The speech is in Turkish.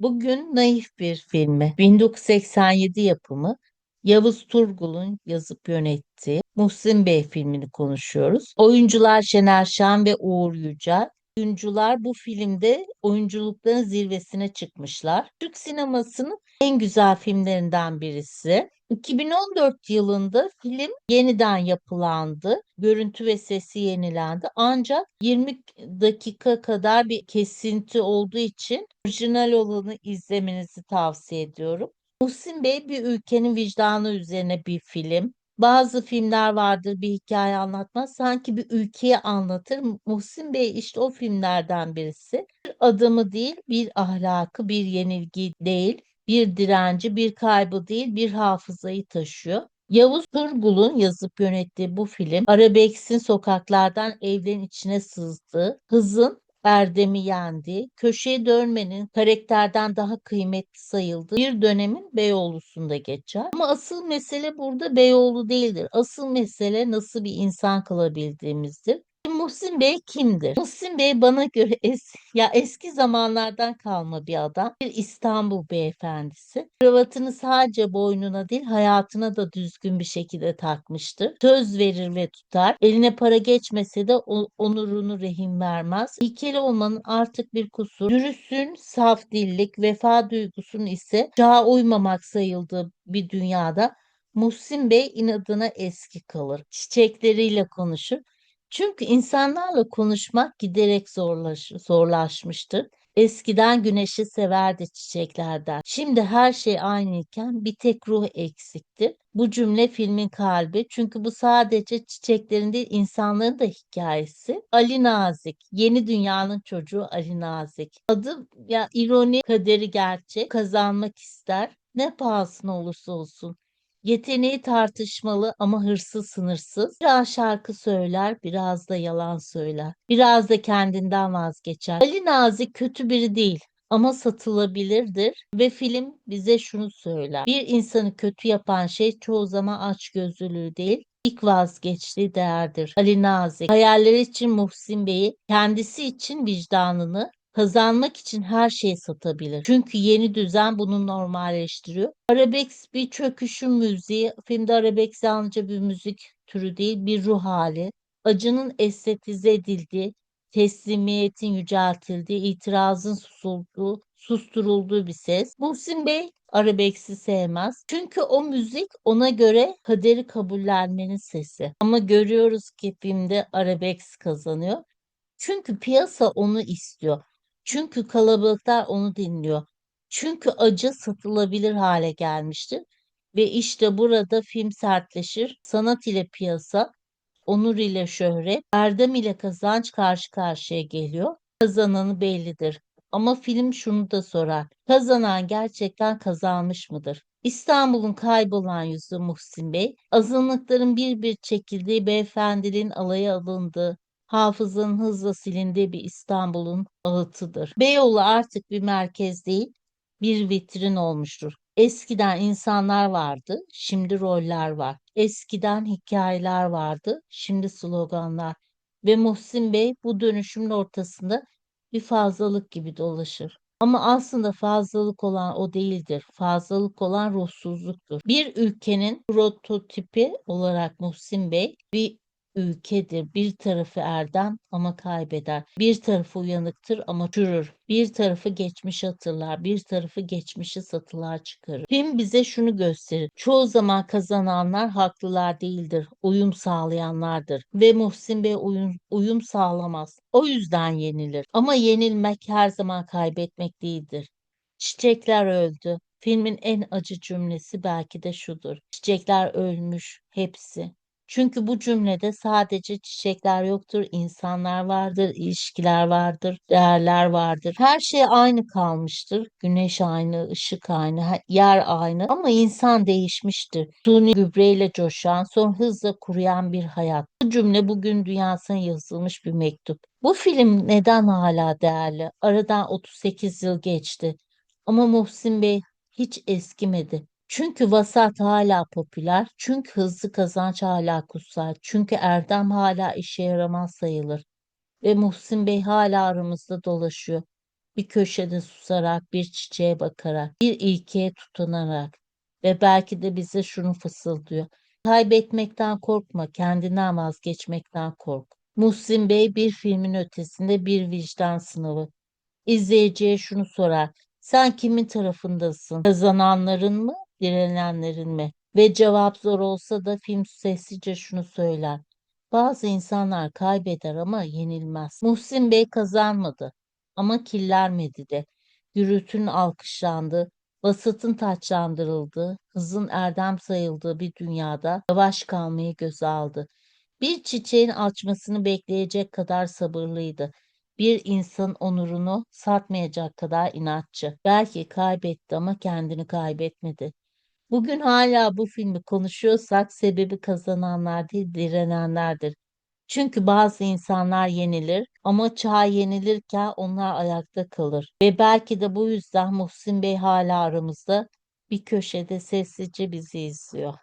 Bugün naif bir filmi. 1987 yapımı. Yavuz Turgul'un yazıp yönettiği Muhsin Bey filmini konuşuyoruz. Oyuncular Şener Şen ve Uğur Yücel. Oyuncular bu filmde oyunculukların zirvesine çıkmışlar. Türk sinemasının en güzel filmlerinden birisi. 2014 yılında film yeniden yapılandı. Görüntü ve sesi yenilendi. Ancak 20 dakika kadar bir kesinti olduğu için orijinal olanı izlemenizi tavsiye ediyorum. Muhsin Bey bir ülkenin vicdanı üzerine bir film. Bazı filmler vardır bir hikaye anlatmaz. Sanki bir ülkeyi anlatır. Muhsin Bey işte o filmlerden birisi. Bir adamı değil, bir ahlakı, bir yenilgi değil, bir direnci, bir kaybı değil, bir hafızayı taşıyor. Yavuz Turgul'un yazıp yönettiği bu film Arabesk'in sokaklardan evlerin içine sızdığı, hızın erdemi yendiği, köşeye dönmenin karakterden daha kıymetli sayıldığı bir dönemin Beyoğlu'sunda geçer. Ama asıl mesele burada Beyoğlu değildir. Asıl mesele nasıl bir insan kalabildiğimizdir. Muhsin Bey kimdir? Muhsin Bey bana göre es ya eski zamanlardan kalma bir adam. Bir İstanbul beyefendisi. Kravatını sadece boynuna değil hayatına da düzgün bir şekilde takmıştır. Söz verir ve tutar. Eline para geçmese de onurunu rehin vermez. İlkeli olmanın artık bir kusur. Dürüstsün, saf dillik, vefa duygusunun ise çağa uymamak sayıldığı bir dünyada Muhsin Bey inadına eski kalır. Çiçekleriyle konuşur. Çünkü insanlarla konuşmak giderek zorlaş, zorlaşmıştır. Eskiden güneşi severdi çiçeklerden. Şimdi her şey aynıyken bir tek ruh eksiktir. Bu cümle filmin kalbi. Çünkü bu sadece çiçeklerin değil insanların da hikayesi. Ali Nazik, yeni dünyanın çocuğu Ali Nazik. Adı ya ironi, kaderi gerçek, kazanmak ister. Ne pahasına olursa olsun. Yeteneği tartışmalı ama hırsı sınırsız. Biraz şarkı söyler, biraz da yalan söyler. Biraz da kendinden vazgeçer. Ali Nazik kötü biri değil ama satılabilirdir ve film bize şunu söyler. Bir insanı kötü yapan şey çoğu zaman açgözlülüğü değil, ilk vazgeçtiği değerdir. Ali Nazik, hayalleri için Muhsin Bey'i, kendisi için vicdanını, Kazanmak için her şeyi satabilir. Çünkü yeni düzen bunu normalleştiriyor. Arabesk bir çöküşün müziği. Filmde arabesk yalnızca bir müzik türü değil, bir ruh hali. Acının estetize edildiği, teslimiyetin yüceltildiği, itirazın susulduğu, susturulduğu bir ses. Muhsin Bey arabeksi sevmez. Çünkü o müzik ona göre kaderi kabullenmenin sesi. Ama görüyoruz ki filmde arabeks kazanıyor. Çünkü piyasa onu istiyor. Çünkü kalabalıklar onu dinliyor. Çünkü acı satılabilir hale gelmiştir. Ve işte burada film sertleşir. Sanat ile piyasa, onur ile şöhret, erdem ile kazanç karşı karşıya geliyor. Kazananı bellidir. Ama film şunu da sorar. Kazanan gerçekten kazanmış mıdır? İstanbul'un kaybolan yüzü Muhsin Bey, azınlıkların bir bir çekildiği beyefendiliğin alaya alındığı, hafızanın hızla silindiği bir İstanbul'un ağıtıdır. Beyoğlu artık bir merkez değil, bir vitrin olmuştur. Eskiden insanlar vardı, şimdi roller var. Eskiden hikayeler vardı, şimdi sloganlar. Ve Muhsin Bey bu dönüşümün ortasında bir fazlalık gibi dolaşır. Ama aslında fazlalık olan o değildir. Fazlalık olan ruhsuzluktur. Bir ülkenin prototipi olarak Muhsin Bey bir ülkedir. Bir tarafı erdem ama kaybeder. Bir tarafı uyanıktır ama çürür. Bir tarafı geçmiş hatırlar. Bir tarafı geçmişi satılığa çıkarır. Film bize şunu gösterir. Çoğu zaman kazananlar haklılar değildir. Uyum sağlayanlardır. Ve Muhsin Bey uyum, uyum sağlamaz. O yüzden yenilir. Ama yenilmek her zaman kaybetmek değildir. Çiçekler öldü. Filmin en acı cümlesi belki de şudur. Çiçekler ölmüş, hepsi. Çünkü bu cümlede sadece çiçekler yoktur, insanlar vardır, ilişkiler vardır, değerler vardır. Her şey aynı kalmıştır. Güneş aynı, ışık aynı, yer aynı ama insan değişmiştir. Suni gübreyle coşan, sonra hızla kuruyan bir hayat. Bu cümle bugün dünyasına yazılmış bir mektup. Bu film neden hala değerli? Aradan 38 yıl geçti. Ama Muhsin Bey hiç eskimedi. Çünkü vasat hala popüler, çünkü hızlı kazanç hala kutsal, çünkü erdem hala işe yaramaz sayılır ve Muhsin Bey hala aramızda dolaşıyor. bir köşede susarak, bir çiçeğe bakarak, bir ilkeye tutunarak ve belki de bize şunu fısıldıyor. Kaybetmekten korkma, kendinden vazgeçmekten kork. Muhsin Bey bir filmin ötesinde bir vicdan sınavı. İzleyiciye şunu sorar. Sen kimin tarafındasın? Kazananların mı, direnenlerin mi? Ve cevap zor olsa da film sessizce şunu söyler. Bazı insanlar kaybeder ama yenilmez. Muhsin Bey kazanmadı ama killenmedi de. Gürültünün alkışlandığı, basitın taçlandırıldığı, hızın erdem sayıldığı bir dünyada yavaş kalmayı göze aldı. Bir çiçeğin açmasını bekleyecek kadar sabırlıydı. Bir insanın onurunu satmayacak kadar inatçı. Belki kaybetti ama kendini kaybetmedi. Bugün hala bu filmi konuşuyorsak sebebi kazananlar değil direnenlerdir. Çünkü bazı insanlar yenilir ama çağ yenilirken onlar ayakta kalır. Ve belki de bu yüzden Muhsin Bey hala aramızda bir köşede sessizce bizi izliyor.